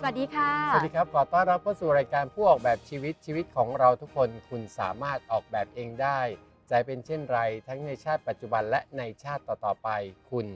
สวัสดีค่ะ สวัสดีครับ ขอต้อนรับเข้าสู่รายการผู้ออกแบบชีวิตชีวิตของเราทุกคนคุณสามารถออกแบบเองได้ จะเป็นเช่นไรทั้งในชาติปัจจุบันและในชาติต่อๆไป คุณ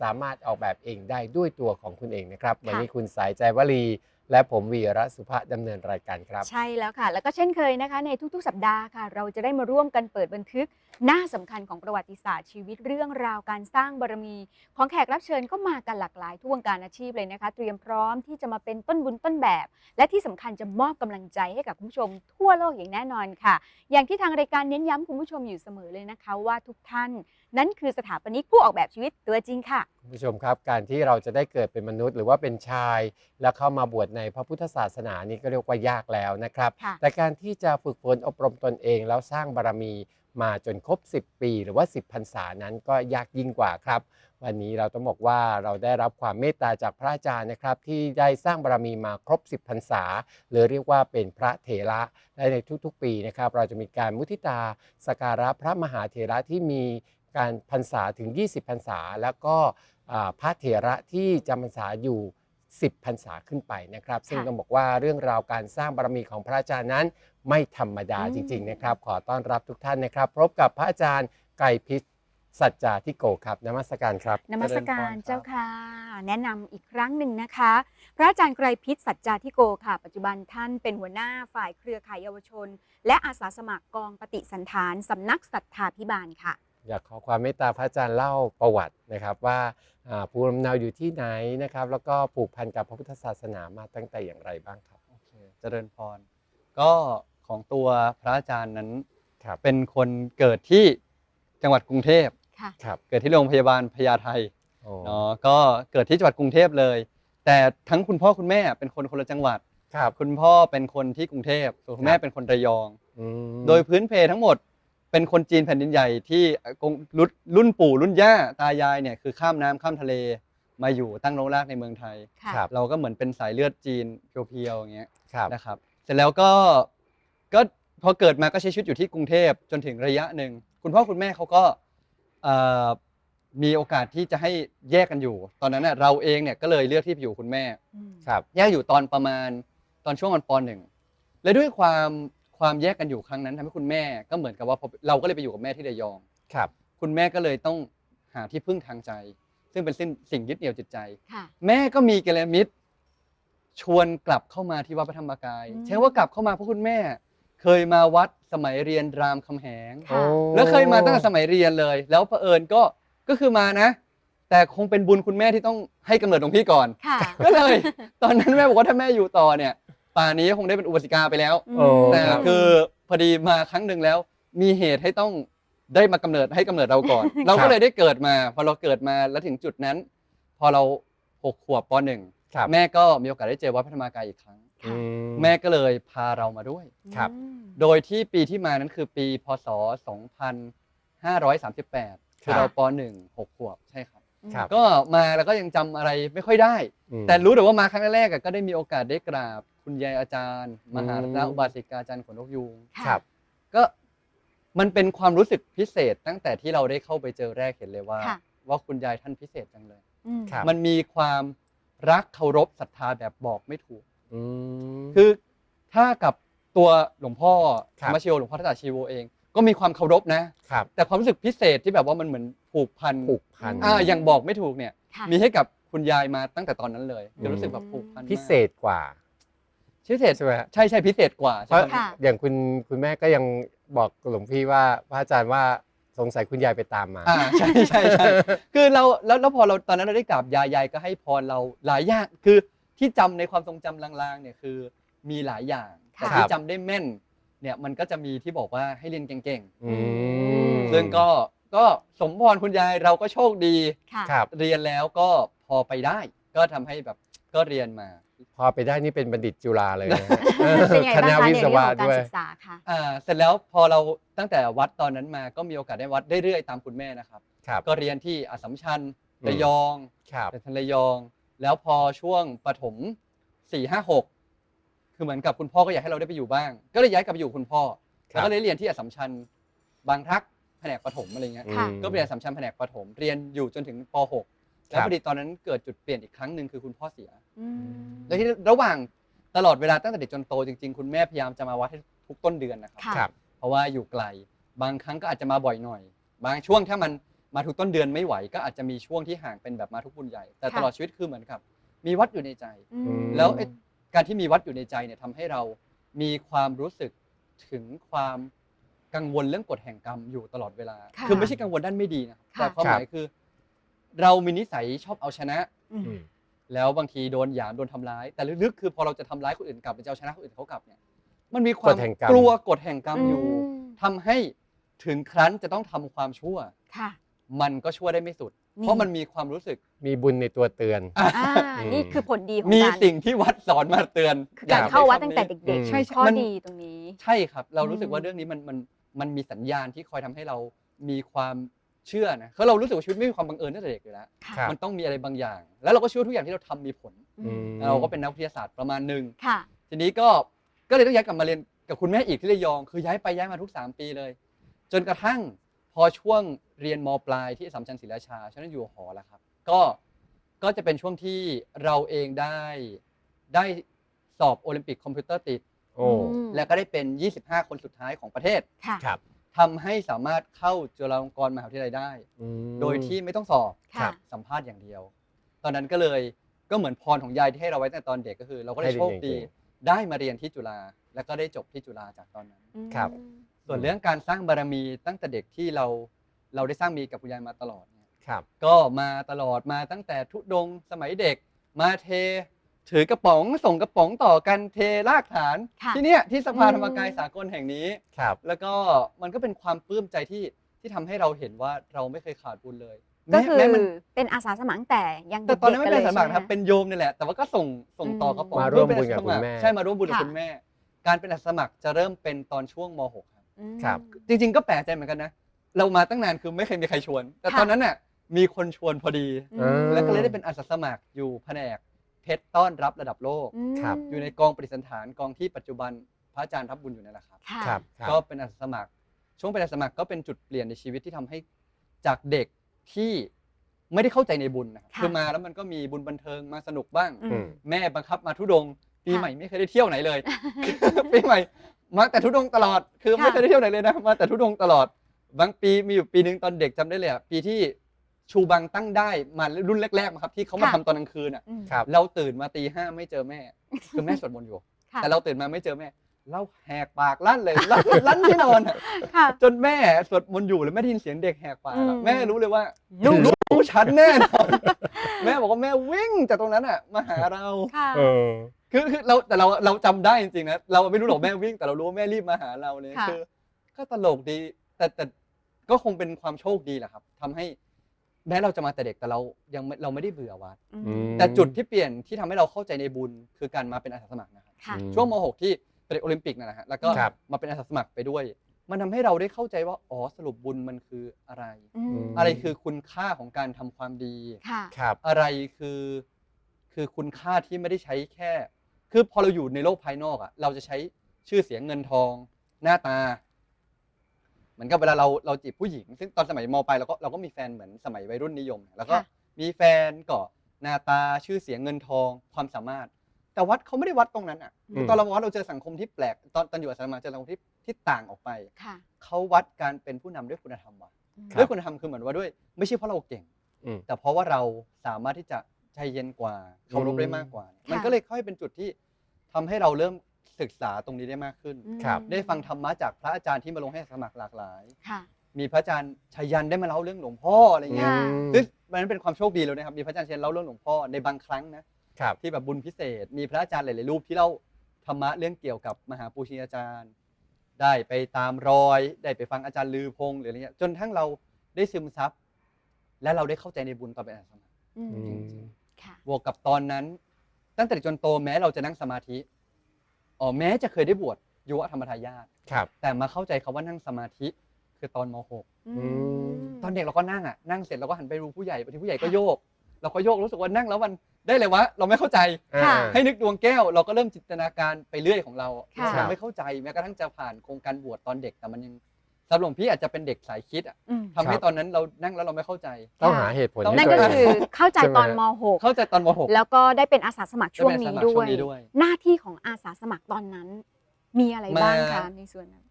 สามารถออกแบบเองได้ด้วยตัวของคุณเองนะครับ วันนี้คุณสายใจวลี และผมวีระสุภาดำเนินรายการครับ ใช่แล้วค่ะ แล้วก็เช่นเคยนะคะ ในทุกๆ สัปดาห์ค่ะ เราจะได้มาร่วมกันเปิดบันทึก หน้าสำคัญของประวัติศาสตร์ชีวิตเรื่องราวการสร้างบารมี ของแขกรับเชิญก็มากันหลากหลายทุกวงการอาชีพเลยนะคะ เตรียมพร้อมที่จะมาเป็นต้นบุญต้นแบบ และที่สำคัญจะมอบกำลังใจให้กับคุณผู้ชม ทั่วโลกอย่างแน่นอนค่ะ อย่างที่ทางรายการเน้นย้ำคุณผู้ชมอยู่เสมอเลยนะคะ ว่าทุกท่านนั้นคือสถาปนิกผู้ออกแบบชีวิตตัวจริงค่ะ คุณผู้ชมครับ การที่เราจะได้เกิดเป็นมนุษย์ หรือว่าเป็นชาย แล้วเข้ามาบวชในพระพุทธศาสนานี่ก็เรียกว่ายากแล้วนะครับ ค่ะ แต่การที่จะฝึกฝนอบรมตนเองแล้วสร้างบารมีมาจนครบ 10 ปี หรือว่า 10พรรษานั้นก็ยากยิ่งกว่าครับ วันนี้เราต้องบอกว่าเราได้รับความเมตตาจากพระอาจารย์นะครับ ที่ได้สร้างบารมีมาครบ 10พรรษาหรือเรียกว่าเป็นพระเถระและในทุกๆ ปีนะครับ เราจะมีการมุทิตาสกการะพระมหาเถระที่มี การพรรษาถึง 20พรรษา แล้วก็อ่าพระเถระที่จำพรรษาอยู่ 10พรรษาขึ้นไปนะครับ ซึ่งค่ะต้องบอกว่าเรื่องราวการสร้างบารมีของพระอาจารย์นั้น ไม่ธรรมดาอืมจริง ๆ นะครับ ขอต้อนรับทุกท่านนะครับ พบกับพระอาจารย์ไก่พิษสัจจาธิโกครับนมัสการครับนมัสการเจริญพรครับเจ้าค่ะ แนะนำอีกครั้งหนึ่งนะคะ พระอาจารย์ไกรพิษสัจจาธิโกค่ะ ปัจจุบันท่านเป็นหัวหน้าฝ่ายเครือข่ายเยาวชน และอาสาสมัครกองปฏิสันฐานสำนักศรัทธาพิบาลค่ะ อยากขอความเมตตาพระอาจารย์เล่าประวัตินะครับว่าอ่าภูมิลำเนาอยู่ที่ไหนนะครับ แล้วก็ผูกพันกับพระพุทธศาสนามาตั้งแต่อย่างไรบ้างครับโอเคเจริญพร ก็ของตัวพระอาจารย์นั้นครับเป็นคนเกิดที่จังหวัดกรุงเทพค่ะครับเกิดที่โรงพยาบาลพญาไทโอ้เนาะก็เกิดที่จังหวัดกรุงเทพเลย แต่ทั้งคุณพ่อคุณแม่เป็นคนคนละจังหวัดครับคุณพ่อเป็นคนที่กรุงเทพส่วนคุณแม่เป็นคนระยองอืมโดยพื้นเพทั้งหมด เป็นคนจีนแผ่นดินใหญ่ที่กงรุ่นรุ่นปู่รุ่นย่าตายายเนี่ยคือข้ามน้ำข้ามทะเลมาอยู่ตั้งรกรากในเมืองไทย ค่ะ ครับ เราก็เหมือนเป็นสายเลือดจีนเพียวๆอย่างเงี้ยครับนะครับ เสร็จแล้วก็ก็พอเกิดมาก็ใช้ชีวิตอยู่ที่กรุงเทพจนถึงระยะหนึ่งคุณพ่อคุณแม่เขาก็เอ่อมีโอกาสที่จะให้แยกกันอยู่ ตอนนั้นน่ะเราเองเนี่ยก็เลยเลือกที่ไปอยู่คุณแม่ อืมครับ แยกอยู่ตอนประมาณตอนช่วงวันปหนึ่งและด้วยความ ความแยกกันอยู่ครั้งนั้นทำให้คุณแม่ก็เหมือนกับว่าพอเราก็เลยไปอยู่กับแม่ที่ระยอง ครับ คุณแม่ก็เลยต้องหาที่พึ่งทางใจ ซึ่งเป็นสิ่งสิ่งยึดเหนี่ยวจิตใจ ค่ะ แม่ก็มีกัลยาณมิตร ชวนกลับเข้ามาที่วัดพระธรรมกาย อืม ใช้ว่ากลับเข้ามาเพราะคุณแม่ เคยมาวัดสมัยเรียนรามคำแหง ค่ะโอ้แล้วเคยมาตั้งแต่สมัยเรียนเลย แล้วเผอิญก็ก็คือมานะ แต่คงเป็นบุญคุณแม่ที่ต้องให้กำเนิดหลวงพี่ก่อน ค่ะ ก็เลย ตอนนั้นแม่บอกว่าถ้าแม่อยู่ต่อเนี่ย ป่านนี้คงได้เป็นอุบาสิกาไปแล้ว อืม โอ้ แต่ครับ คือพอดีมาครั้งหนึ่งแล้ว มีเหตุให้ต้องได้มากำเนิดให้กำเนิดเราก่อน เราก็เลยได้เกิดมา พอเราเกิดมาแล้วถึงจุดนั้น พอเราหกขวบปหนึ่งครับแม่ก็มีโอกาสได้เจอวัดพระธรรมกายอีกครั้ง อืมแม่ก็เลยพาเรามาด้วย ครับ อืมโดยที่ปีที่มานั้นคือปีพศ 2538 คือเราป .1 6ขวบใช่ครับ ครับ ก็มาแล้วก็ยังจำอะไรไม่ค่อยได้ อืมแต่รู้แต่ว่ามาครั้งแรกๆอะก็ได้มีโอกาสได้กราบ คุณยายอาจารย์ มหาอืมราอุบาสิกาอาจารย์ขนนกยูงค่ะครับ ก็มันเป็นความรู้สึกพิเศษตั้งแต่ที่เราได้เข้าไปเจอแรกเห็นเลยว่า ค่ะ ว่าคุณยายท่านพิเศษจังเลย อืม ครับ มันมีความรักเคารพศรัทธาแบบบอกไม่ถูก อืม คือถ้ากับตัวหลวงพ่อคธรัรบ รมชิโอหลวงพ่อทัตตาชีโวเอง ก็มีความเคารพนะ ครับแต่ความรู้สึกพิเศษที่แบบว่ามันเหมือนผูกพันผูกพัน อ่าอย่างบอกไม่ถูกเนี่ย ค่ะ มีให้กับคุณยายมาตั้งแต่ตอนนั้นเลยอืม จะรู้สึกแบบผูกพันมากพิเศษกว่า พิเศษใช่ไหมฮะใช่ใช่พิเศษกว่าเพราะใช่ไหม ค่ะ อย่างคุณคุณแม่ก็ยังบอกหลวงพี่ว่าพระอาจารย์ว่าสงสัยคุณยายไปตามมา อ่าใช่ใช่ใช่ คือเราแล้วแล้วพอเราตอนนั้นเราได้กราบยายยายก็ให้พรเราหลายอย่างคือที่จำในความทรงจำลางๆเนี่ยคือมีหลายอย่างแต่ค่ะที่จำได้แม่นเนี่ยมันก็จะมีที่บอกว่าให้เรียนเก่งอืมๆ ซึ่งก็ก็สมพรคุณยายเราก็โชคดี ค่ะ ครับ เรียนแล้วก็พอไปได้ ก็ทำให้แบบก็เรียนมา พอไปได้นี่เป็นบัณฑิตจุฬาเลยนะฮะเป็นยังไงคบ้างณะคะวิในศเรื่องวะของการด้วย ศึกษาค่ะ อ่าเสร็จแล้วพอเราตั้งแต่วัดตอนนั้นมาก็มีโอกาสได้วัดได้เรื่อยตามคุณแม่นะครับ ครับ ก็เรียนที่อัสสัมชัญอืม ระยองครับเป็นทันระยอง แล้วพอช่วงปฐมสี่ห้าหกคือเหมือนกับคุณพ่อก็อยากให้เราได้ไปอยู่บ้าง ก็เลยย้ายกลับไปอยู่กับคุณพ่อครับ แล้วก็เลยเรียนที่อัสสัมชัญบางพลักแผนกปฐมอะไรเงี้ย ค่ะ อืม ก็เรียนอัสสัมชัญแผนกปฐมเรียนอยู่จนถึงปหก แล้วพอดีตอนนั้นเกิดจุดเปลี่ยนอีกครั้งหนึ่งคือคุณพ่อเสียอืมแล้วที่ระหว่างตลอดเวลาตั้งแต่เด็กจนโตจริงๆ คุณแม่พยายามจะมาวัดให้ทุกต้นเดือนนะครับ ค่ะครับเพราะว่าอยู่ไกล บางครั้งก็อาจจะมาบ่อยหน่อย บางช่วงถ้ามันมาทุกต้นเดือนไม่ไหว ก็อาจจะมีช่วงที่ห่างเป็นแบบมาทุกบุญใหญ่ แต่ค่ะตลอดชีวิตคือเหมือนกับ มีวัดอยู่ในใจ อืม แล้วไอ้การที่มีวัดอยู่ในใจเนี่ยทำให้เรามีความรู้สึกถึงความกังวลเรื่องกฎแห่งกรรมอยู่ตลอดเวลาค่ะคือไม่ใช่กังวลด้านไม่ดีนะค่ะ แต่ความหมายคือ เรามีนิสัยชอบเอาชนะอืมอืม แล้วบางทีโดนหยามโดนทำร้าย แต่ลึกๆคือพอเราจะทำร้ายคนอื่นกลับหรือจะเอาชนะคนอื่นเขากลับเนี่ยมันมีความกฎแห่งกรรม กลัวกฎแห่งกรรมอยู่อืมทำให้ถึงครั้นจะต้องทำความชั่ว ค่ะมันก็ชั่วได้ไม่สุดนี่เพราะมันมีความรู้สึก มีบุญในตัวเตือน อ่าอืม นี่คือผลดีของมีการสิ่งที่วัดสอนมาเตือนคือการอยเข้าวัดใช้ตั้งแต่คำนี้เด็กอืมๆใช่ข้อมัน ดีตรงนี้ ใช่ครับ เรารู้สึกอืมว่าเรื่องนี้มันมันมันมีสัญญาณที่คอยทำให้เรามีความ เชื่อนะเพราะเรารู้สึกว่าชีวิตไม่มีความบังเอิญตั้งแต่เด็กอยู่แล้วค่ะครับ มันต้องมีอะไรบางอย่าง แล้วเราก็เชื่อว่าทุกอย่างที่เราทำมีผล อืมมเราก็เป็นนักวิทยาศาสตร์ประมาณหนึ่ง ค่ะ ทีนี้ก็ ก็เลยต้องย้ายกลับมาเรียนกับคุณแม่อีกที่ระยอง คือย้ายไปย้ายมาทุก 3 ปีเลย จนกระทั่งพอช่วงเรียนมปลายที่อัสสัมชัญศรีราชาฉันนอยู่หอแล้วครับ ก็ ก็จะเป็นช่วงที่เราเองได้ ได้สอบโอลิมปิกคอมพิวเตอร์ติด โอ้อืมและก็ได้เป็น 25 คนสุดท้ายของประเทศ ค่ะ ครับ ทำให้สามารถเข้าจุฬาลงกรณ์มหาวิทยาลัยได้ อืม โดยที่ไม่ต้องสอบค่ะ สัมภาษณ์อย่างเดียว ตอนนั้นก็เลยก็เหมือนพรของยายที่ให้เราไว้ตั้งแต่ตอนเด็กก็คือ เราก็ได้ให้เรียนโชคดีเก่งได้มาเรียนที่จุฬาแล้วก็ได้จบที่จุฬาจากตอนนั้น อืม ครับ ส่วนเรื่องการสร้างบารมีตั้งแต่เด็กที่เราเราได้สร้างมีกับคุณยายมาตลอดเนี่ยครับ ก็มาตลอดมาตั้งแต่ทุดงค์สมัยเด็ก มาเท ถือกระป๋องส่งกระป๋องต่อกันเทรากฐาน ค่ะที่เนี้ยที่สภาอืมธรรมกายสากลแห่งนี้ ครับ แล้วก็มันก็เป็นความปลื้มใจที่ที่ทำให้เราเห็นว่าเราไม่เคยขาดบุญเลยก็แม้คือแม้มัน เป็นอาสาสมัครตั้งแต่ยังแต่ตอนนั้นไม่ด็เป็นกๆสมัครลยนะครับใช่ไหเป็นโยมนี่แหละ แต่ว่าก็ส่งส่งต่อกระป๋องมาร่วมเพื่อบุญกับเป็นอาสาสคุณแม่ ใช่มาร่วมบุญกับค่ะคุณแม่ การเป็นอาสาสมัครจะเริ่มเป็นตอนช่วงม .6 ครับอืมครับ จริง ๆ ก็แปลกใจเหมือนกันนะ เรามาตั้งนานคือไม่เคยมีใครชวน แต่ค่ะตอนนั้นน่ะมีคนชวนพอดี อืม แล้วก็เลยได้เป็นอาสาสมัครอยู่แผนกเพ ชรต้อนรับระดับโลกมครับ อยู่ในกองปฏิสันฐานกองที่ปัจจุบันพระอาจารย์ทับบุญอยู่นั่นแหละครับ ค่ะครับครับก็เป็นอาสาสมัคร ช่วงเป็นอาสาสมัครก็เป็นจุดเปลี่ยนในชีวิตที่ทำให้จากเด็กที่ไม่ได้เข้าใจในบุญนะครับค่ะ คือมาแล้วมันก็มีบุญบันเทิงมาสนุกบ้าง อือืมมแม่บังคับมาทุดงค์ปีค่ะใหม่ไม่เคยได้เที่ยวไหนเลย ปีใหม่มาแต่ทุดงค์ตลอดคือไม่ค่ะ เคยได้เที่ยวไหนเลยนะมาแต่ทุดงค์ตลอด บางปีมีอยู่ปีหนึ่งตอนเด็กจำได้เลยอะปีที่ ชูบังตั้งได้มารุ่นแรกๆมาครับที่เขามาค่ะ ทำตอนกลางคืนอะอืม ครับ เราตื่นมาตีห้าไม่เจอแม่ คือแม่สวดมนต์อยู่ ค่ะ แต่เราตื่นมาไม่เจอแม่เราแหกปากลั่นเลยลั่นลั่นที่นอนอะค่ะ จนแม่สวดมนต์อยู่เลยไม่ได้ยินเสียงเด็กแหกปากอือะมแม่รู้เลยว่าลูกรู้ฉันแน่นอนแม่บอกว่าแม่วิ่งจากตรงนั้นอะมาหาเรา ค่ะ เออ คือคือเราแต่เราเราจำได้จริงๆนะเราไม่รู้หรอกแม่วิ่งแต่เรารู้ว่าแม่รีบมาหาเราเนี่ยค่ะ คือ ก็ตลกดีแต่แต่ก็คงเป็นความโชคดีแหละครับทำให้ แม้เราจะมาแต่เด็กแต่เรายังไม่เราไม่ได้เบื่อวัด อือืมมแต่จุดที่เปลี่ยนที่ทำให้เราเข้าใจในบุญคือการมาเป็นอาสาสมัครนะครับค่ะ อืม ช่วงม .6 ที่เป็นเด็กโอลิมปิกนะนะฮะแล้วก็ครับ มาเป็นอาสาสมัครไปด้วย มันทำให้เราได้เข้าใจว่าอ๋อสรุปบุญมันคืออะไร อืมม อะไรคือคุณค่าของการทำความดี ค่ะ ครับ อะไรคือคือคุณค่าที่ไม่ได้ใช้แค่ คือพอเราอยู่ในโลกภายนอกอะเราจะใช้ชื่อเสียงเงินทอง หน้าตา เหมือนกับเวลาเราเราจีบผู้หญิง ซึ่งตอนสมัยมปลายเราก็เราก็มีแฟนเหมือนสมัยวัยรุ่นนิยม แล้วก็ค่ะ มีแฟนก็หน้าตาชื่อเสียงเงินทองความสามารถ แต่วัดเขาไม่ได้วัดตรงนั้นอะอืม ตอนเราวัดเราเจอสังคมที่แปลกตอนตอนอยู่อาสาสมัครเจอสังคมที่ที่ต่างออกไปค่ะเขาวัดการเป็นผู้นำด้วยคุณธรรมว่ะครับด้วยคุณธรรมคือเหมือนว่าด้วยไม่ใช่เพราะเราเก่ง อืม แต่เพราะว่าเราสามารถที่จะใจเย็นกว่าเคารพได้มากกว่าค่ะมันก็เลยค่อยเป็นจุดที่ทำให้เราเริ่ม ศึกษาตรงนี้ได้มากขึ้นอืมครับ ได้ฟังธรรมะจากพระอาจารย์ที่มาลงให้สมัครหลากหลาย ค่ะ มีพระอาจารย์ชัยยันได้มาเล่าเรื่องหลวงพ่ออะไรเงี้ยค่ะ ซึ่งมันเป็นความโชคดีเลยนะครับ มีพระอาจารย์ชัยยันเล่าเรื่องหลวงพ่อในบางครั้งนะ ครับ ที่แบบบุญพิเศษ มีพระอาจารย์หลาย ๆ รูปที่เล่าธรรมะเรื่องเกี่ยวกับมหาปูชนียาจารย์ ได้ไปตามรอย ได้ไปฟังอาจารย์ลือพงษ์หรืออะไรเงี้ย จนทั้งเราได้ซึมซับ และเราได้เข้าใจในบุญตอนเป็นอาสาสมัครอืมอืมค่ะ บวกกับตอนนั้น ตั้งแต่เด็กจนโตแม้เราจะนั่งสมาธิ อ๋อแม้จะเคยได้บวชยุวธรรมทายาทครับ แต่มาเข้าใจคาว่านั่งสมาธิคือตอนม อืม .6 ตอนเด็กเราก็นั่งอะนั่งเสร็จเราก็หันไปดูผู้ใหญ่บางทีผู้ใหญ่ก็ค่ะโยก เราก็โยกรู้สึกว่านั่งแล้วมันได้เลยวะเราไม่เข้าใจค่ะอ่าให้นึกดวงแก้วเราก็เริ่มจินตนาการไปเรื่อยของเราค่ะ เราไม่เข้าใจแม้กระทั่งจะผ่านโครงการบวชตอนเด็กแต่มันยัง สำหรับหลวงพี่อาจจะเป็นเด็กสายคิดอะอืมทำให้ครับตอนนั้นเรานั่งแล้วเราไม่เข้าใจ ต้องค่ะหาเหตุผลต้องให้นั่นตัวก็เองคือเข้าใจตอนใช่ไหมม .6 เข้าใจตอนม .6 แล้วก็ได้เป็นอาสาสมัครช่วงได้เป็นนี้อาสาสมัครด้ช่ววยงนี้ด้วยหน้าที่ของอาสาสมัครตอนนั้น มีอะไรบ้างมาคะในส่วนนั้น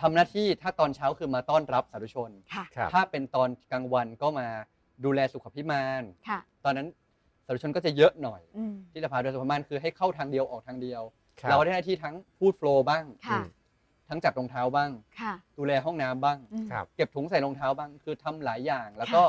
ทำหน้าที่ถ้าตอนเช้าคือมาต้อนรับสาธุชน ค่ะครับ ถ้าเป็นตอนกลางวันก็มาดูแลสุขภิบาลค่ะ ตอนนั้นสาธุชนก็จะเยอะหน่อย อืมที่จะพาโดยสุขภิบาลคือให้เข้าทางเดียวออกทางเดียว ครับ เราได้หน้าที่ทั้งพูดโฟลว์บ้าง ค่ะ ทั้งจัดรองเท้าบ้าง ค่ะดูแลห้องน้ำบ้าง อืม ครับ เก็บถุงใส่รองเท้าบ้าง คือทำหลายอย่าง แล้วก็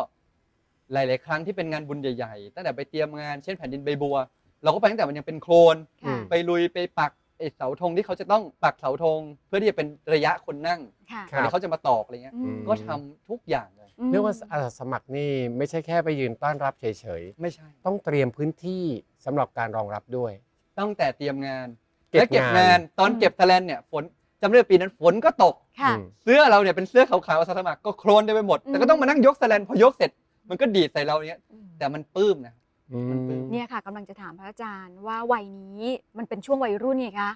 หลาย ๆ ครั้งที่เป็นงานบุญใหญ่ ๆ ตั้งแต่ไปเตรียมงาน เช่นแผ่นดินใบบัว เราก็ไปตั้งแต่มันยังเป็นโคลนค่ะไปลุยไปปักไอ้เสาธงที่เขาจะต้องปักเสาธง เพื่อที่จะเป็นระยะคนนั่งค่ะค รับเดี๋ยวเขาจะมาตอกอะไรเงี้ย อืมก็ทำทุกอย่างเลย อืม เรียกว่าอาสาสมัครนี่ไม่ใช่แค่ไปยืนต้อนรับเฉยไม่ใช่ ๆ ต้องเตรียมพื้นที่สำหรับการรองรับด้วย ตั้งแต่เตรียมงานเก็บและเก็บงานงาน ตอนอืม เก็บแทแลนเนี่ยฝน จำได้ว่าปีนั้นฝนก็ตก ค่ะอืมเสื้อเราเนี่ยเป็นเสื้อขาวๆอาสาสมัครก็โคลนได้ไปหมดอืมแต่ก็ต้องมานั่งยกแสแลนพอยกเสร็จ มันก็ดีดใส่เราเนี้ย แต่มันปลื้มนะ อืมมันเป็นเนี่ยค่ะกำลังจะถามพระอาจารย์ว่าวัยนี้มันเป็นช่วงวัยรุ่นไงคะ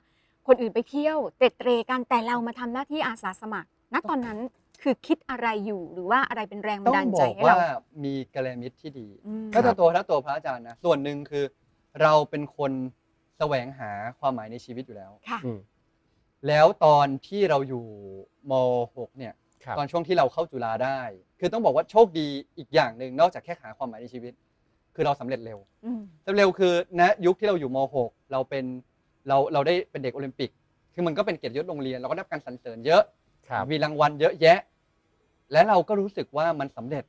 คนอื่นไปเที่ยวเตะเตรกันแต่เรามาทำหน้าที่อาสาสมัคร ณตอนนั้นคือคิดอะไรอยู่หรือว่าอะไรเป็นแรงบัต้อนดางลบใจอกให้ว่าเรามีกัลยาณมิตรที่ดี อืม ถ้าตัวถ้าตัวพระอาจารย์นะ ส่วนหนึ่งคือเราเป็นคนแสวงหาความหมายในชีวิตอยู่แล้ว ค่ะ อืม แล้วตอนที่เราอยู่ม .6 เนี่ยครับ ตอนช่วงที่เราเข้าจุฬาได้ คือต้องบอกว่าโชคดีอีกอย่างหนึ่งนอกจากแค่หาความหมายในชีวิต คือเราสำเร็จเร็ว อืมสำเร็จเร็วคือณยุคที่เราอยู่ม .6 เราเป็นเราเราได้เป็นเด็กโอลิมปิก คือมันก็เป็นเกียรติยศโรงเรียน เราก็ได้รับการสรรเสริญเยอะ ครับมีรางวัลเยอะแยะ และเราก็รู้สึกว่ามันสำเร็จ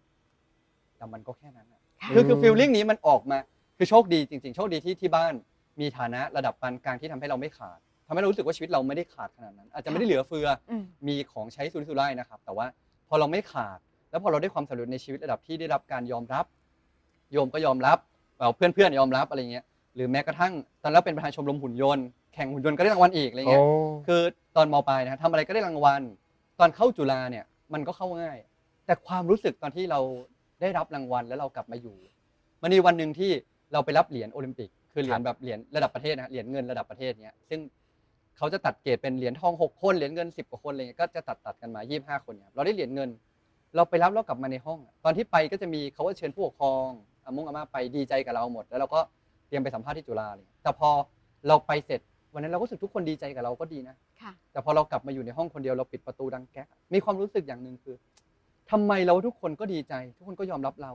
แต่มันก็แค่นั้นอะค่ะ คือคือมฟีลลิ่งนี้มันออกมา คือโชคดีจริง ๆ โชคดีที่ที่บ้านมีฐานะระดับปานกลางที่ทำให้เราไม่ขาดทำ ให้เรารู้สึกว่าชีวิตเราไม่ได้ขาดขนาดนั้น อาจจะไม่ได้เหลือเฟืออืมมีของใช้สุรุ่ยสุร่ายนะครับ แต่ว่าพอเราไม่ขาด แล้วพอเราได้ความสำเร็จในชีวิตระดับที่ได้รับการยอมรับ โยมก็ยอมรับเพื่อนเพื่อนๆยอมรับอะไรเงี้ยหรือแม้กระทั่งตอนแรกเป็นประธานชมรมหุ่นยนต์แข่งหุ่นยนต์ก็ได้รางวัลอีกอะไรโอ้ เงี้ย คือตอนมปลายนะทำอะไรก็ได้รางวัล ตอนเข้าจุฬาเนี่ยมันก็เข้าง่าย แต่ความรู้สึกตอนที่เราได้รับรางวัลแล้วเรากลับมาอยู่ มันมีวันหนึ่งที่เราไปรับเหรียญโอลิมปิก คือเหรียญแบบเหรียญระดับประเทศนะเหรียญเงินระดับประเทศเนี้ยซึ่ง เขาจะตัดเกรดเป็นเหรียญทองหกคนเหรียญเงินสิบกว่าคนอะไรเงี้ยก็จะตัดตัดกันมายี่ห้าคนเนี่ยเราได้เหรียญเงิน เราไปรับแล้วกลับมาในห้องอะตอนที่ไปก็จะมีเขาก็เชิญผู้ปกครองอามงอาม่าไปดีใจกับเราหมด แล้วเราก็เตรียมไปสัมภาษณ์ที่จุฬาเลยแต่พอเราไปเสร็จวันนั้นเราก็รู้สึกทุกคนดีใจกับเราก็ดีนะ ค่ะ แต่พอเรากลับมาอยู่ในห้องคนเดียวเราปิดประตูดังแก๊กอะมีความรู้สึกอย่างหนึ่งคือทำไมเราทุกคนก็ดีใจ ทุกคนก็ยอมรับเรา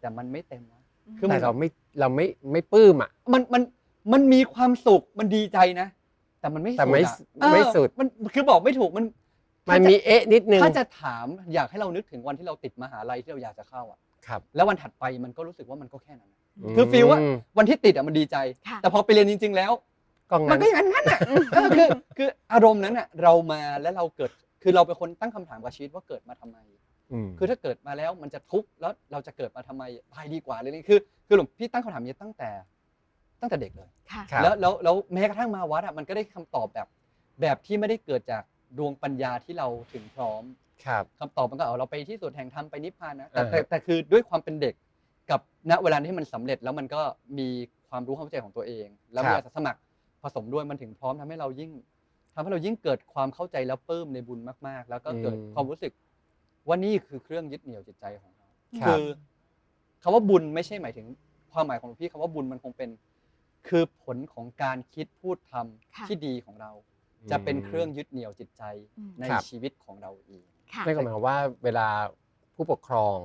แต่มันไม่เต็มวะ คือมัแต่นเราไม่เราไม่ไม่ปลื้มอะ มันมัน มันมีความสุขมันดีใจนะ แต่มันไม่แต่ไม่สุดอะไม่เออสุดมันคือบอกไม่ถูกมันมันมีเอ๊ะนิดนึงถ้าจะถามอยากให้เรานึกถึงวันที่เราติดมหาลัยที่เราอยากจะเข้าอะ ครับแล้ววันถัดไปมันก็รู้สึกว่ามันก็แค่นั้นมคือฟีลว่า มวันที่ติดอะมันดีใจ ค่ะ แต่พอไปเรียนจริง ๆ แล้ว ก็มังั้นนก็อย่างนั้นอะเออคือคืออารมณ์นั้นอะเรามาแล้วเราเกิด คือเราเป็นคนตั้งคำถามกับชีวิตว่าเกิดมาทำไม ม คือถ้าเกิดมาแล้วมันจะทุกข์แล้วเราจะเกิดมาทำไมตายดีกว่าเลยนี่คือ คือหลวงพี่ตั้งคำถามนี้ตั้งแต่ ตั้งแต่เด็กเลย ค่ะครับ แล้วแล้วแล้วแม้กระทั่งมาวัดอะมันก็ได้คำตอบแบบ แบบที่ไม่ได้เกิดจากดวงปัญญาที่เราถึงพร้อมครับ คำตอบมันก็เอาเราไปที่สุดแห่งธรรมไปนิพพานนะแต่อ่าแต่แต่คือด้วยความเป็นเด็กกับณเวลาที่มันสำเร็จแล้วมันก็มีความรู้ความเข้าใจของตัวเอง แล้วมีอาสาสมัครผสมด้วยมันถึงพร้อมทำให้เรายิ่งทำให้เรายิ่งเกิดความเข้าใจแล้วปลื้มในบุญมาก ๆ แล้วก็เกิดความรู้สึกว่านี่คือเครื่องยึดเหนี่ยวจิตใจของเรา ครับ คือคำว่าบุญไม่ใช่หมายถึงความหมายของหลวงพี่คำว่าบุญมันคงเป็น คือผลของการคิดพูดทำค่ะ ที่ดีของเรา จะเป็นเครื่องยึดเหนี่ยวจิตใจอืมในครับ ชีวิตของเราเอง ค่ะ นั่นก็หมายความว่าเวลาผู้ปกครอง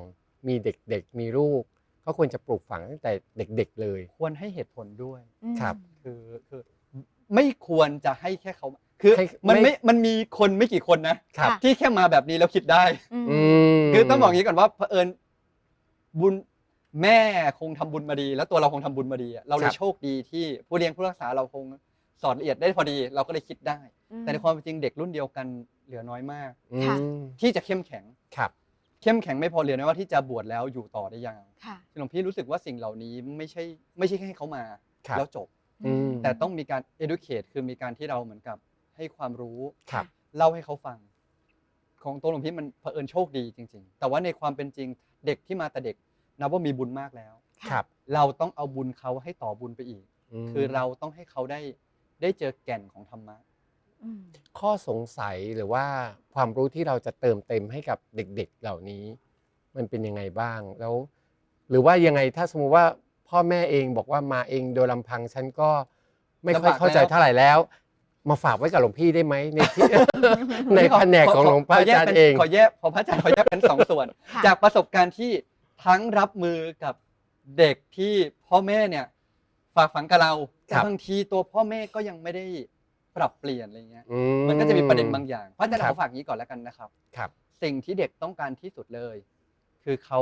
มีเด็กๆ มีลูก ก็ควรจะปลูกฝังตั้งแต่เด็กๆเลย ควรให้เหตุผลด้วย อืม ครับ คือคือไม่ควรจะให้แค่เขาคือให้มันไม่ ไม่มันมีคนไม่กี่คนนะ ครับ ค่ะ ที่แค่มาแบบนี้แล้วคิดได้ อืมอืมคือต้องบอกอย่างนี้ก่อนว่าเผอิญบุญ แม่คงทำบุญมาดี แล้วตัวเราคงทำบุญมาดีอะเราเลครัยบ โชคดีที่ผู้เลี้ยงผู้รักษาเราคงสอนละเอียดได้พอดี เราก็เลยคิดได้แต่ในความเป็นจริงเด็กรุ่นเดียวกันเหลือน้อยมาก อืมที่จะเข้มแข็ง ครับ เข้มแข็งไม่พอเหลือน้อยว่าที่จะบวชแล้วอยู่ต่อได้ยาวค่ะ หลวงพี่รู้สึกว่าสิ่งเหล่านี้ไม่ใช่ไม่ใช่แค่ให้เขามาครับ แล้วจบ อืม แต่ต้องมีการ educate คือมีการที่เราเหมือนกับให้ความรู้ ครับ เล่าให้เขาฟัง ของตัวหลวงพี่มันเผอิญโชคดีจริง ๆ แต่ว่าในความเป็นจริงเด็กที่มาแต่เด็ก นับว่ามีบุญมากแล้ว ครับ เราต้องเอาบุญเขาให้ต่อบุญไปอีกมคือเราต้องให้เขาได้ได้เจอแก่นของธรรมะอืมข้อสงสัยหรือว่าความรู้ที่เราจะเติมเต็มให้กับเด็กๆเหล่านี้ มันเป็นยังไงบ้างแล้ว หรือว่ายังไงถ้าสมมติว่าพ่อแม่เองบอกว่ามาเองโดยลำพังฉันก็ไม่ค่อยลำบากเข้าใจแล้วเท่าไหร่แล้ว มาฝากไว้กับหลวงพี่ได้ไหมในที่ ในแผนกของหลวงพ่ออาจารย์เอง ขอแยกพอพระอาจารย์ขอแยกเป็นสองส่วน ค่ะ จากประสบการณ์ที่ ทั้งรับมือกับเด็กที่พ่อแม่เนี่ยฝากฝังกับเราคแต่รับบางทีตัวพ่อแม่ก็ยังไม่ได้ปรับเปลี่ยนอะไรเงี้ย อื มันก็จะมีประเด็นบางอย่างพระอาจารย์ครับขอฝากอย่างนี้ก่อนแล้วกันนะครับ ครับ สิ่งที่เด็กต้องการที่สุดเลย คือเขา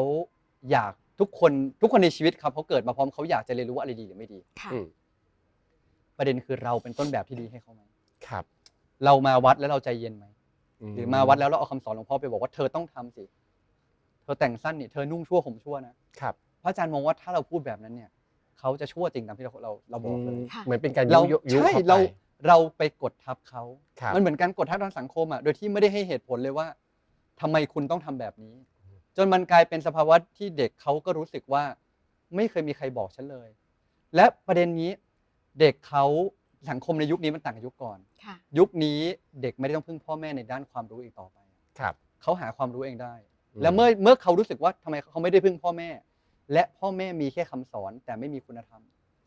อยากทุกคนทุกคนในชีวิตครับเขาเกิดมาพร้อมเขาอยากจะเรียนรู้ว่าอะไรดีหรือไม่ดี ค่ะ อืมประเด็นคือเราเป็นต้นแบบที่ดีให้เขาไหมครับเรามาวัดแล้วเราใจเย็นไหมหรือมาวัดแล้วเราเอาคำสอนหลวงพ่อไปบอกว่าเธอต้องทำสิ เธอแต่งสั้นนี่เธอนุ่งชั่วห่มชั่วนะครับ พระอาจารย์มองว่าถ้าเราพูดแบบนั้นเนี่ยเขาจะชั่วจริงตามที่เราเราเราบอกเลยค่ะ เหมือนเป็นการเรายุยุใช่เข้าเราไปเราไปกดทับเขา ครับ มันเหมือนการกดทับทางสังคมอะโดยที่ไม่ได้ให้เหตุผลเลยว่าทำไมคุณต้องทำแบบนี้ จนมันกลายเป็นสภาวะที่เด็กเขาก็รู้สึกว่า ไม่เคยมีใครบอกฉันเลย และประเด็นนี้เด็กเขาสังคมในยุคนี้มันต่างกับยุคก่อน ค่ะ ยุคนี้เด็กไม่ได้ต้องพึ่งพ่อแม่ในด้านความรู้อีกต่อไป ครับ เขาหาความรู้เองได้อืม แล้วเมื่อเมื่อเขารู้สึกว่าทำไมเขาไม่ได้พึ่งพ่อแม่ และพ่อแม่มีแค่คำสอนแต่ไม่มีคุณธรรม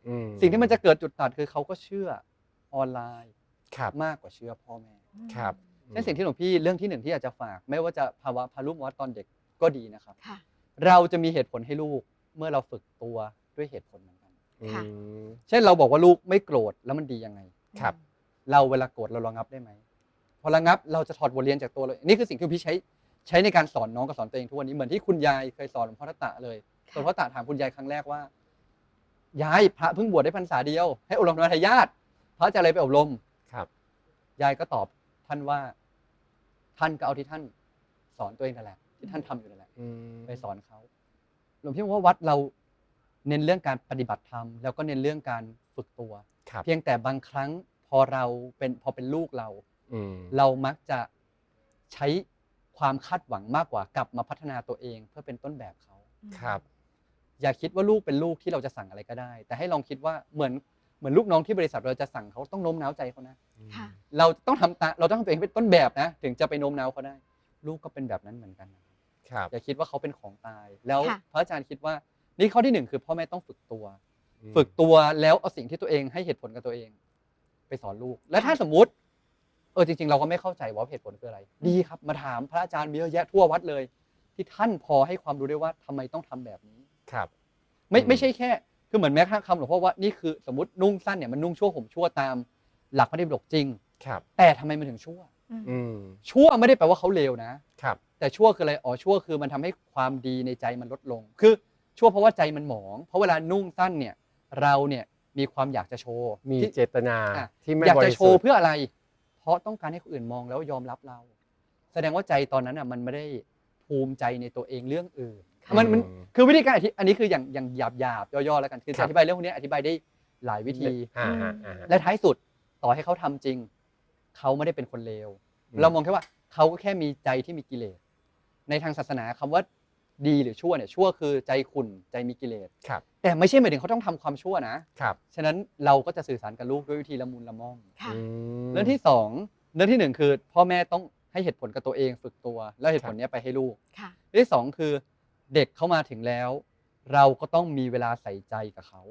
อืสิ่งที่มันจะเกิดจุดตัดคือเขาก็เชื่อออนไลน์ครับ มากกว่าเชื่อพ่อแม่ครับนั่นสิ่งที่หลวงพี่เรื่องที่หนึ่งที่อยากจะฝาก ไม่ว่าจะภาวะพาลูกมาวัดตอนเด็กก็ดีนะครับ ค่ะ เราจะมีเหตุผลให้ลูกเมื่อเราฝึกตัวด้วยเหตุผลเหมือนกัน ค่ะ อืม เช่นเราบอกว่าลูกไม่โกรธแล้วมันดียังไง ครับ เราเวลาโกรธเราระงับได้ไหมพอระงับเราจะถอดบทเรียนจากตัวเรานี่คือสิ่งที่พี่ใช้ ใช้ในการสอนน้องกับสอนตัวเองทุกวันนี้เหมือนที่คุณยายเคยสอนหลวงพ่อทัตตะเลยหลวงพ่อตะถามคุณยายครั้งแรกว่ายายพระเพิ่งบวชได้พรรษาเดียว ให้อบรมธรรมทายาทพระจะอะไรไปอบรมครับ ยายก็ตอบท่านว่า ท่านก็เอาที่ท่านสอนตัวเองนั่นแหละที่ท่านทำอยู่นั่นแหละอืมไปสอนเขาหลวงพี่ว่าวัดเราเน้นเรื่องการปฏิบัติธรรมแล้วก็เน้นเรื่องการฝึกตัวครับเพียงแต่บางครั้งพอเราเป็นพอเป็นลูกเราอืมเรามักจะใช้ ความคาดหวังมากกว่ากลับมาพัฒนาตัวเองเพื่อเป็นต้นแบบเขา ครับ อย่าคิดว่าลูกเป็นลูกที่เราจะสั่งอะไรก็ได้ แต่ให้ลองคิดว่าเหมือนเหมือนลูกน้องที่บริษัทเราจะสั่งเขาต้องโน้มน้าวใจเขานะ ค่ะ เราต้องทำตาเราต้องทำตัวเองเป็นต้นแบบนะ ถึงจะไปโน้มน้าวเขาได้ ลูกก็เป็นแบบนั้นเหมือนกันนะครับอย่าคิดว่าเขาเป็นของตาย แล้วค่ะ พระอาจารย์คิดว่านี่ข้อที่หนึ่งคือพ่อแม่ต้องฝึกตัวอืมฝึกตัวแล้วเอาสิ่งที่ตัวเองให้เหตุผลกับตัวเอง ไปสอนลูก และถ้าสมมุติเออจริงๆ เราก็ไม่เข้าใจว่าเหตุผลคืออะไร ดีครับมาถามพระอาจารย์มีเยอะแยะทั่ววัดเลย ที่ท่านพอให้ความรู้ได้ว่าทำไมต้องทำแบบนี้ครับ ไม่อืมไม่ใช่แค่คือเหมือนแม้กระทั่งคำหลวงพ่อว่านี่คือสมมตินุ่งสั้นเนี่ยมันนุ่งชั่วห่มชั่วตาม หลักพระไตรปิฎกจริงครับ แต่ทำไมมันถึงชั่วอืมชั่วไม่ได้แปลว่าเขาเลวนะครับ แต่ชั่วคืออะไรอ๋อชั่วคือมันทำให้ความดีในใจมันลดลง คือชั่วเพราะว่าใจมันหมอง เพราะเวลานุ่งสั้นเนี่ย เราเนี่ยมีความอยากจะโชว์ มีที่เจตนาอะที่ไม่อยากบจะริโชสุทว์ธิ์เพื่ออะไรเพ ราะต้องการให้คนอื่นมองแล้วยอมรับเรา แสดงว่าใจตอนนั้นอะมันไม่ได้ภูมิใจในตัวเองเรื่องอื่น ค่ะ มันมันอืมคือวิธีการอธิอันนี้คืออย่างอย่างหยาบหยาบๆย่อๆแล้วกันคือครัจะบอธิบายเรื่องพวกนี้อธิบายได้หลายวิธี อ่าฮะอ่าฮะ และท้ายสุดต่อให้เขาทำจริง เขาไม่ได้เป็นคนเลวอืม เรามองแค่ว่าเขาก็แค่มีใจที่มีกิเลสในทางศาสนาคำว่าดีหรือชั่วเนี่ยชั่วคือใจขุ่นใจมีกิเลสครับ แต่ไม่ใช่หมายถึงเขาต้องทำความชั่วนะ ครับฉะนั้นเราก็จะสื่อสารกับลูกด้วยวิธีละมุนละม่อม ค่ะ อืม เรื่องที่สองเรื่องที่หนึ่งคือ พ่อแม่ต้องให้เหตุผลกับตัวเองฝึกตัว แล้วเหตุผลเนี้ยไปให้ลูก ค่ะ เรื่องที่สองคือเด็กเข้ามาถึงแล้ว เราก็ต้องมีเวลาใส่ใจกับเขา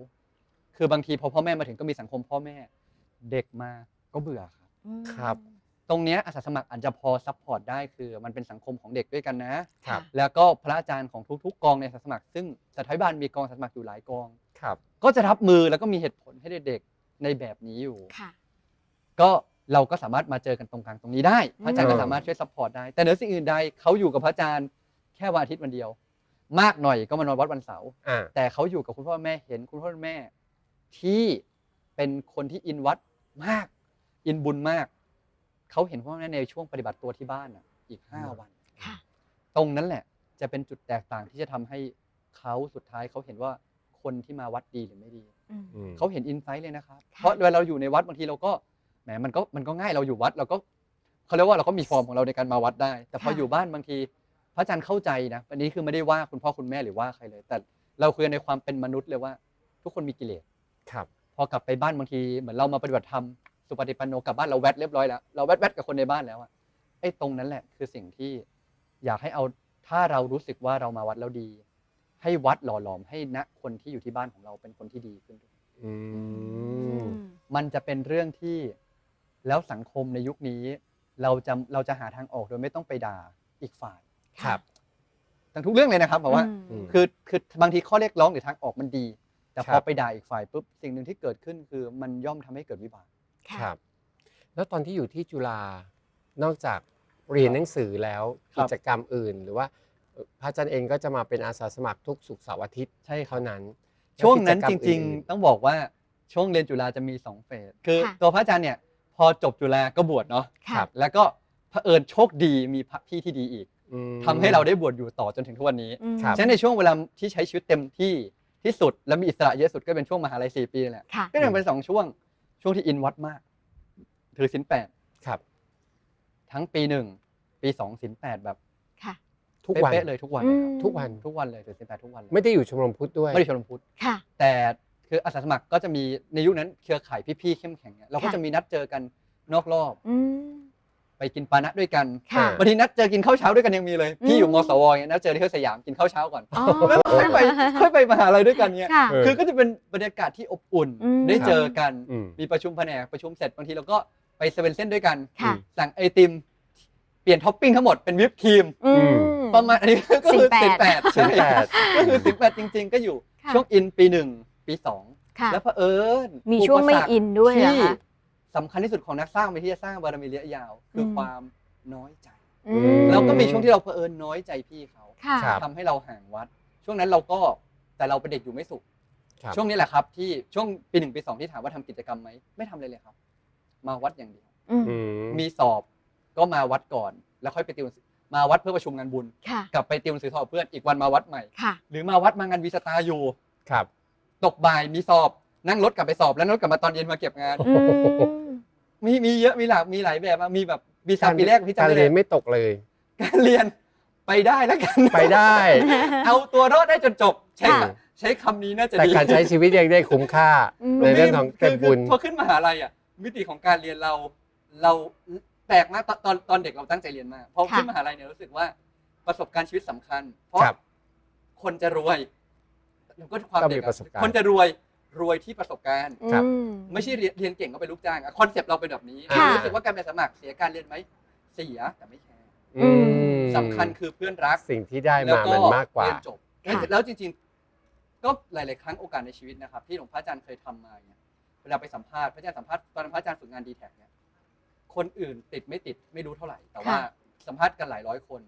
คือบางทีพอพ่อแม่มาถึงก็มีสังคมพ่อแม่ เด็กมาก็เบื่อครับ อืมครับ ตรงเนี้ยอาสาสมัครอาจจะพอซัพพอร์ตได้คือมันเป็นสังคมของเด็กด้วยกันนะ ครับแล้วก็พระอาจารย์ของทุก ๆ กองในอาสาสมัคร ซึ่งสถาบันมีกองอาสาสมัครอยู่หลายกอง ครับ ก็จะรับมือแล้วก็มีเหตุผลให้เด็กๆในแบบนี้อยู่ ค่ะ ก็เราก็สามารถมาเจอกันตรงกลางตรงนี้ได้ พระอาจารย์ก็อืม สามารถช่วยซัพพอร์ตได้ แต่เหนือสิ่งอื่นใดเขาอยู่กับพระอาจารย์แค่วันอาทิตย์วันเดียว มากหน่อยก็มานอนวัดวันเสาร์ อ่า แต่เขาอยู่กับคุณพ่อแม่เห็นคุณพ่อแม่ที่เป็นคนที่อินวัดมาก อินบุญมาก เขาเห็นคุณพ่อแม่ในช่วงปฏิบัติตัวที่บ้านอะอีกห้าวัน ค่ะ ตรงนั้นแหละจะเป็นจุดแตกต่างที่จะทำให้เขาสุดท้ายเขาเห็นว่าคนที่มาวัดดีหรือไม่ดี อืม อืม เขาเห็นอินไซต์เลยนะครับ ค่ะ เพราะเวลาเราอยู่ในวัดบางทีเราก็แหมมันก็มันก็ง่ายเราอยู่วัดเราก็เขาเรียกว่าเราก็มีฟอร์มของเราในการมาวัดได้ แต่พออยู่บ้านบางที พระอาจารย์เข้าใจนะอันนี้คือไม่ได้ว่าคุณพ่อคุณแม่หรือว่าใครเลย แต่เราคุยกันในความเป็นมนุษย์เลยว่า ทุกคนมีกิเลสครับ พอกลับไปบ้านบางทีเหมือนเรามาปฏิบัติธรรม สุปฏิปันโนกลับบ้านเราแวดเรียบร้อยแล้วเราแวดแวดกับคนในบ้านแล้วอะไอ้ตรงนั้นแหละคือสิ่งที่อยากให้เอาถ้าเรารู้สึกว่าเรามาวัดแล้วดี ให้วัดหล่อหลอมให้ณคนที่อยู่ที่บ้านของเราเป็นคนที่ดีขึ้นอืมมันจะเป็นเรื่องที่แล้วสังคมในยุคนี้ เราจะเราจะหาทางออกโดยไม่ต้องไปด่าอีกฝ่ายครับทั้งทุกเรื่องเลยนะครับเพราะว่า อืม คือคือบางทีข้อเรียกร้องหรือทางออกมันดี แต่ครัพอบ ไปด่าอีกฝ่ายปุ๊บสิ่งหนึ่งที่เกิดขึ้นคือมันย่อมทำให้เกิดวิบาก ค่ะ ครับ แล้วตอนที่อยู่ที่จุฬานอกจากเรียนหนังสือแล้วครักิบจกรรมอื่น หรือว่าเอ่อพระอาจารย์เองก็จะมาเป็นอาสาสมัครทุกศุกร์เสาร์อาทิตย์ใช่ครัเท่าบนั้นช่วงนั้นแล้วจกิกมริงอื่นๆต้องบอกว่าช่วงเรียนจุฬาจะมีสองเฟสคือค่ะ ตัวพระอาจารย์เนี่ยพอจบจุฬาก็บวชเนาะค่ะ แล้วก็เผอิญโชคดีมีพระพี่ที่ดีอีกอืม ทำให้เราได้บวชอยู่ต่อจนถึงทุกวันนี้ อืมครับ ฉะนั้นในช่วงเวลาที่ใช้ชีวิตเต็มที่ที่สุดและมีอิสระเยอะสุดก็เป็นช่วงมหาลัยสี่ปีนี่แหละค่ะ ก็ยังเป็นสองช่วง ช่วงที่อินวัดมาก ถือศีลแปดครับ ทั้งปีหนึ่งปีสองศีลแปดแบบค่ะ ทุกวันเป๊ะๆเลยทุกวันอืเลยมครับทุกวัน ทุกวันเลยถือศีลแปดทุกวันเลยไม่ได้อยู่ชมรมพุทธด้วย ไม่ได้ชมรมพุทธ ค่ะ แต่คืออาสาสมัครก็จะมีในยุคนั้นเครือข่ายพี่ๆเข้มแข็งเนี่ยเราก็ค่ะ จะมีนัดเจอกันนอกรอบ อืม ไปกินปานะด้วยกันค่ะบางทีนัดเจอกินข้าวเช้าด้วยกันยังมีเลยพี่อยู่อืมมสวเนี่ยนัดเจอที่เที่ยวสยามกินข้าวเช้าก่อนอ๋อ แล้วค่อยไปค่อยไปมหาลัยด้วยกันเนี่ยค่ะ เออ คือก็จะเป็นบรรยากาศที่อบอุ่นอืม ได้เจอกัน อืม มีประชุมแผนกประชุมเสร็จบางทีเราก็ไปเซเว่นเส้นด้วยกัน ค่ะ สั่งไอติม เปลี่ยนท็อปปิ้งทั้งหมดเป็นวิปครีม อืม ประมาณอันนี้ก็คือ48สิบแปดสิบแปดก็คือสิบแปดจริง ๆ ก็อยู่ค่ะ ช่วงอินปีหนึ่งปีสองค่ะแล้วเผอิญมีช่วงไม่ปสรรคอินด้วยเหรอที่คะ สำคัญที่สุดของนักสร้างวิทยาสร้างบารมีระยะยาว คืออม ความน้อยใจอืมแล้วก็มีช่วงที่เราเผอิญน้อยใจพี่เขาค่ะ ครับ ทำให้เราห่างวัด ช่วงนั้นเราก็แต่เราเป็นเด็กอยู่ไม่สุข ครับ ช่วงนี้แหละครับที่ช่วงปีหนึ่งปีสองที่ถามว่าทำกิจกรรมไหมไม่ทำเลยเลยครับ มาวัดอย่างเดียว อืมอืมมีสอบก็มาวัดก่อน แล้วค่อยไปติวหนังสือมาวัดเพื่อประชุมงานบุญ ค่ะ กลับไปติวหนังสือสอบเพื่อนอีกวันมาวัดใหม่ ค่ะ หรือมาวัดมางานวีสตาร์อยู่ ครับ ตกบ่ายมีสอบนั่งรถกลับไปสอบแล้วนั่งรถกลับมาตอนเย็นมาเก็บงาน อืม มีมีเยอะมีหลากมีหลายแบบอะมีแบบปีสามปีแรกพี่จำการได้เลเรียยนไม่ตกเลย การเรียนไปได้แล้วกัน ไปได้ เอาตัวรอดได้จนจบ ใช้ค่ะ ใช้คำนี้น่าจะแต่ดีการใช้ชีวิตยังได้คุ้มค่า อืม ในเรื่องของคืเป็นบุญ คือพอขึ้นมหาลัยอะมิติของการเรียนเราเราแปลกมากตอนตอนตอนเด็กเราตั้งใจเรียนมากพอค่ะขึ้นมหาลัยเนี่ยรู้สึกว่าประสบการณ์ชีวิตสำคัญ เพราะครับคนจะรวยแล้วก็ความต้องมีเด็กประสบการณ์ คนจะรวย รวยที่ประสบการณ์ ครับ อืม ไม่ใช่เรียนเรียนเก่งก็เป็นลูกจ้างอะคอนเซปต์เราเป็นแบบนี้ค่ะ รู้สึกว่าการเป็นสมัครเสียการเรียนไหมเสียแต่ไม่แคร์อืม สำคัญคือเพื่อนรักสิ่งที่ได้แล้วมาก็มันมากกว่า เรียนจบค่ะ แล้วจริงๆ ก็หลาย ๆ ครั้งโอกาสในชีวิตนะครับ ที่หลวงพ่ออาจารย์เคยทำมาเนี่ยเวลาไปสัมภาษณ์พระอาจารย์สัมภาษณ์ตอนนั้นพระอาจารย์ฝึกงานดีแท็เนี่ยคนอื่นติดไม่ติดไม่รู้เท่าไหร่ แต่ว่าค่ะสัมภาษณ์กันหลายร้อยคน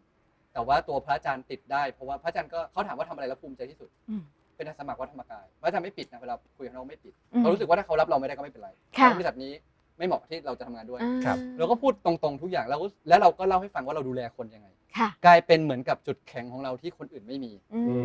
แต่ว่าตัวพระอาจารย์ติดได้เพราะว่าพระอาจารย์ก็เขาถามว่าทำอะไรแล้วภูมิใจที่สุด อืม เป็นอาสาสมัครวัดธรรมกายพระอาจารย์ไม่ปิดนะเวลาคุยกับน้องไม่ปิดอืมเขารู้สึกว่าถ้าเขารับเราไม่ได้ก็ไม่เป็นไรค่ะบริษัทนี้ไม่เหมาะที่เราจะทำงานด้วยอ่าครับ เราก็พูดตรงๆทุกอย่างแล้วแล้วเราก็เล่าให้ฟังว่าเราดูแลคนยังไง ค่ะกลายเป็นเหมือนกับจุดแข็งของเราที่คนอื่นไม่มีอือื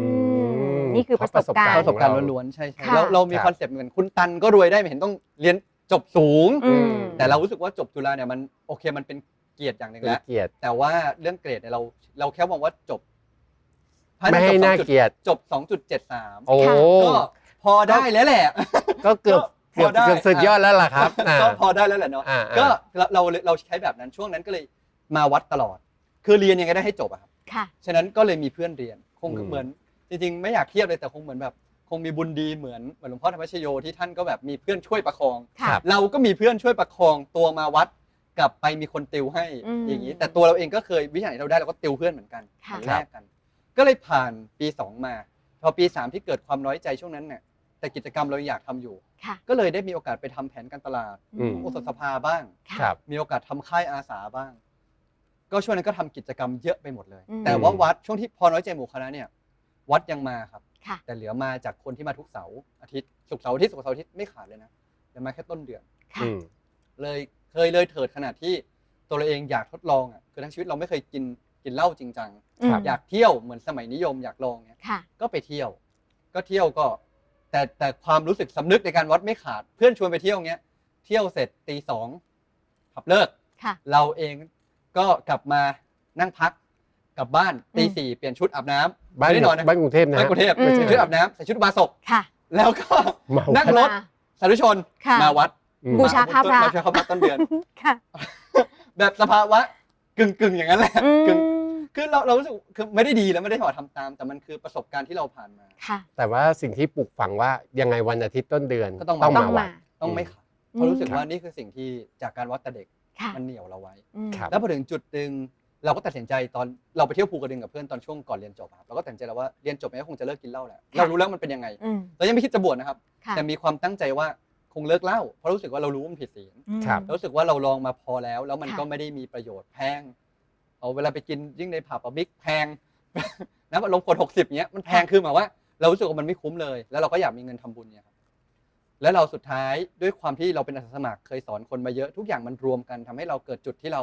มมนี่คือประสบการปณ์ ระสบการณ์ของเราล้วนๆใช่ใช่ค่ะเราเรามีครับคอนเซปต์เหมือนคุณตันก็รวยได้ไม่เห็นต้องเรียนจบสูง อืม แต่เรารู้สึกว่าจบจุฬาเนี่ยมันโอเคมันเป็นเกียรติอย่างหนึ่งเป็นแล้ว เกียรติ แต่ว่าเรื่องเกรดเนี่ยเราเราแค่มองว่าจบ ไม่ให้น่าเกลียด จบสองจุดเจ็ดสามโอ้ ก็พอได้แล้วแหละ ก็เกือบก็พเกืออบได้ เกือบสุดยอดแล้วล่ะครับอ่า ก็พอได้แล้วแหละเนาะอ่า ก็เราเราเราใช้แบบนั้นช่วงนั้นก็เลยมาวัดตลอด คือเรียนยังไงได้ให้จบอะครับ ค่ะ ฉะนั้นก็เลยมีเพื่อนเรียน คงอืม เหมือน จริงๆ ไม่อยากเทียบเลยแต่คงเหมือนแบบ คงมีบุญดีเหมือนเหมือนหลวงพ่อธรรมชโยที่ท่านก็แบบมีเพื่อนช่วยประคอง ค่ะ ครับ เราก็มีเพื่อนช่วยประคองตัวมาวัด กลับไปมีคนติวให้อืมอย่างนี้ แต่ตัวเราเองก็เคยวิชาไหนเราได้เราก็ติวเพื่อนเหมือนกันค่ะ แลกกัน ก็เลยผ่านปีสองมา พอปีสามที่เกิดความน้อยใจช่วงนั้นเนี่ยแต่กิจกรรมเราอยากทำอยู่ ค่ะก็เลยได้มีโอกาสไปทำแผนการตลาดอืม โอสถสภาบ้างค่ะครับ มีโอกาสทำค่ายอาสาบ้าง ก็ช่วงนั้นก็ทำกิจกรรมเยอะไปหมดเลย อืมแต่ว่าวัดช่วงที่พอน้อยใจหมู่คณะเนี่ย วัดยังมาครับ ค่ะ แต่เหลือมาจากคนที่มาทุกเสาร์อาทิตย์ศุกร์เสาร์อาทิตย์ศุกร์เสาร์อาทิตย์ไม่ขาดเลยนะเหลือมาแค่ต้นเดือน ค่ะ อืม เลยเคยเลยเถิดขนาดที่ตัวเราเองอยากทดลองอะคือทั้งชีวิตเราไม่เคยกิน กินเหล้าจริงจังครับ อยากเที่ยวเหมือนสมัยนิยมอยากลองเนี่ยค่ะ ก็ไปเที่ยว ก็เที่ยวก็ แต่แต่ความรู้สึกสำนึกในการวัดไม่ขาด เพื่อนชวนไปเที่ยวเงี้ยเที่ยวเสร็จตีสองขับเลิก ค่ะ เราเองก็กลับมานั่งพักกลับบ้านตีอืมสี่เปลี่ยนชุดอาบน้ำบ้านไม่ได้นอนนะบ้านกรุงเทพนะไปกรุงเทพอืมใส่ชุดอาบน้ำใส่ชุดอุบาสกค่ะ แล้วก็มานั่งรถ สาธุชนค่ะ มาวัดอืมบูชาพระพระเราใช้คำว่าต้นเดือน ค่ะ แบบสภาวะกึ่งกึ่งๆอย่างนั้นแหละอืกึ่งม คือเราเรารู้สึกคือไม่ได้ดีแล้วไม่ได้ขอทำตาม แต่มันคือประสบการณ์ที่เราผ่านมา ค่ะ แต่ว่าสิ่งที่ปลูกฝังว่ายังไงวันอาทิตย์ต้นเดือนก็ต้องมา ต้องวัมา ด ต้องไม่ขาดอืมเพราะรู้สึกว่านี่คือสิ่งที่จากการวัดแต่เด็กค่ะมันเหนียวเราไว้ อืมครับ แล้วพอถึงจุดหนึ่งเราก็ตัดสินใจตอนเราไปเที่ยวภูกระดึงกับเพื่อนตอนช่วงก่อนเรียนจบอะครับเราก็ตัดสินใจแล้วว่าเรียนจบไปก็คงจะเลิกกินเหล้าแหละเรารู้แล้วมันเป็นยังไงอืมเรายังไม่คิดจะบวชนะครับ ค่ะแต่มีความตั้งใจว่าคงเลิกเหล้าเพราะรู้สึกว่าเรารู้ว่ามันผิดศีลอืม ครับ รู้สึกว่าเราลองมาพอแล้ว แล้วมันค่ะก็ไม่ได้มีประโยชน์แพง เอาเวลาไปกินยิ่งในผับอะบิ๊กแพง น้ำอัดลมขวดหกสิบเนี้ยมันแพงคือหมายว่าเรารู้สึกว่ามันไม่คุ้มเลย แล้วเราก็อยากมีเงินทำบุญเนี่ยครับแล้วเราสุดท้ายด้วยความที่เราเป็นอาสาสมัครเคยสอนคนมาเยอะทุกอย่างมันรวมกันทำให้เราเกิดจุดที่เรา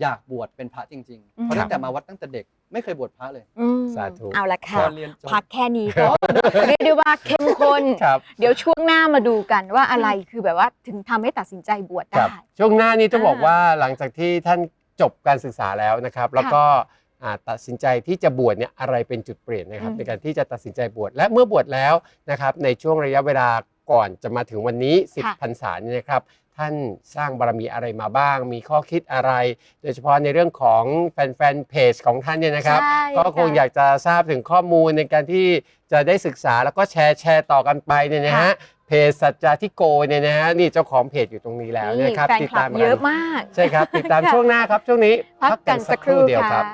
อยากบวชเป็นพระจริงๆอืมเพราะตั้งแต่มาวัดตั้งแต่เด็กไม่เคยบวชพระเลยอืมสาธุ เอาละตค่ะอนเรียนจบพักแค่นี้ก็เรียกได้ว่าเข้มข้นครับเดี๋ยวช่วงหน้ามาดูกันว่าอะไรคือแบบว่าถึงทำให้ตัดสินใจบวชครัได้บช่วงหน้านี้ต้องอ่าบอกว่าหลังจากที่ท่าน จบการศึกษาแล้วนะครับ แล้วก็อ่าตัดสินใจที่จะบวชเนี่ยอะไรเป็นจุดเปลี่ยนนะครับ อืม ในการที่จะตัดสินใจบวชและเมื่อบวชแล้วนะครับ ในช่วงระยะเวลาก่อนจะมาถึงวันนี้ ค่ะ10พรรษาเนี่ยนะครับ ท่านสร้างบารมีอะไรมาบ้าง มีข้อคิดอะไร โดยเฉพาะในเรื่องของแฟนๆเพจของท่านเนี่ยนะครับ ใช่ก็คงะ อยากจะทราบถึงข้อมูลในการที่จะได้ศึกษาแล้วก็แชร์แชร์ต่อกันไปเนี่ยนะฮะค่ะ เพจสัจจาทิโกเนี่ยนะฮะนี่เจ้าของเพจอยู่ตรงนี้แล้วนะครับแฟนคลับกัเยอะมาก ใช่ครับ ติดตามช่วงหน้าครับ ช่วงนี้พักกันสักครู่เดียวค่ะครับ